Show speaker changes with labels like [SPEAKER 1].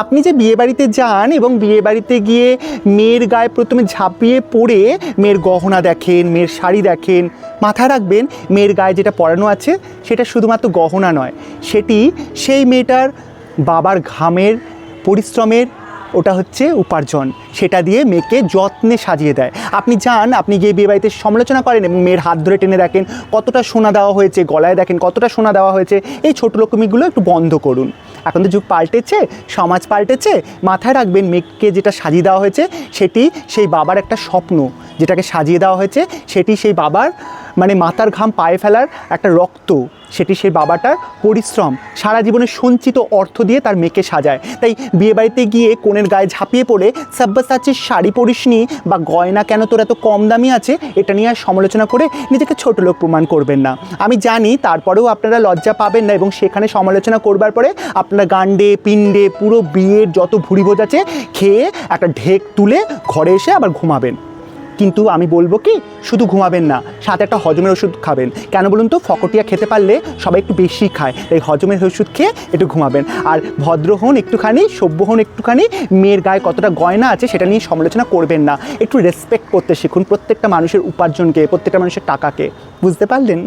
[SPEAKER 1] আপনি যে বিয়ে বাড়িতে যান এবং বিয়ে বাড়িতে গিয়ে মেয়ের গায়ে প্রথমে ঝাঁপিয়ে পড়ে মেয়ের গহনা দেখেন, মেয়ের শাড়ি দেখেন, মাথায় রাখবেন মেয়ের গায়ে যেটা পরানো আছে সেটা শুধুমাত্র গহনা নয়, সেটি সেই মেয়েটার বাবার ঘামের, পরিশ্রমের, ওটা হচ্ছে উপার্জন। সেটা দিয়ে মেয়েকে যত্নে সাজিয়ে দেয়। আপনি যান, আপনি গিয়ে বিয়ে বাড়িতে সমালোচনা করেন এবং মেয়ের হাত ধরে টেনে দেখেন কতটা সোনা দেওয়া হয়েছে, গলায় দেখেন কতটা সোনা দেওয়া হয়েছে, এই ছোট রকমিগুলো একটু বন্ধ করুন। এখন তো যুগ পাল্টেছে, সমাজ পাল্টেছে, মাথায় রাখবেন মেয়েকে যেটা সাজিয়ে দেওয়া হয়েছে, সেটি সেই বাবার একটা স্বপ্ন, যেটাকে সাজিয়ে দেওয়া হয়েছে, সেটি সেই বাবার মানে মাথার ঘাম পায়ে ফেলার একটা রক্ত, সেটি সেই বাবাটার পরিশ্রম, সারা জীবনের সঞ্চিত অর্থ দিয়ে তার মেয়েকে সাজায়। তাই বিয়ে বাড়িতে গিয়ে কোণের গায়ে ঝাঁপিয়ে পড়ে সাব্বাসাচির শাড়ি পরিসনি বা গয়না কেন তোর এত কম দামি আছে, এটা নিয়ে আর সমালোচনা করে নিজেকে ছোট লোক প্রমাণ করবেন না। আমি জানি তারপরেও আপনারা লজ্জা পাবেন না এবং সেখানে সমালোচনা করবার পরে আপনারা গান্ডে পিণ্ডে, পুরো বিয়ের যত ভুড়ি আছে, খেয়ে একটা ঢেক তুলে ঘরে এসে আবার ঘুমাবেন। কিন্তু আমি বলব কি, শুধু ঘুমাবেন না, সাথে একটা হজমের ওষুধ খাবেন। কেন বলুন তো, ফকটিয়া খেতে পারলে সবাই একটু বেশি খায়, তাই হজমের ওষুধ খেয়ে একটু ঘুমাবেন। আর ভদ্র হন একটুখানি, সভ্য হন একটুখানি, মেয়ের গায়ে কতটা গয়না আছে সেটা নিয়ে সমালোচনা করবেন না। একটু রেসপেক্ট করতে শিখুন প্রত্যেকটা মানুষের উপার্জনকে, প্রত্যেকটা মানুষের টাকাকে। বুঝতে পারলেন?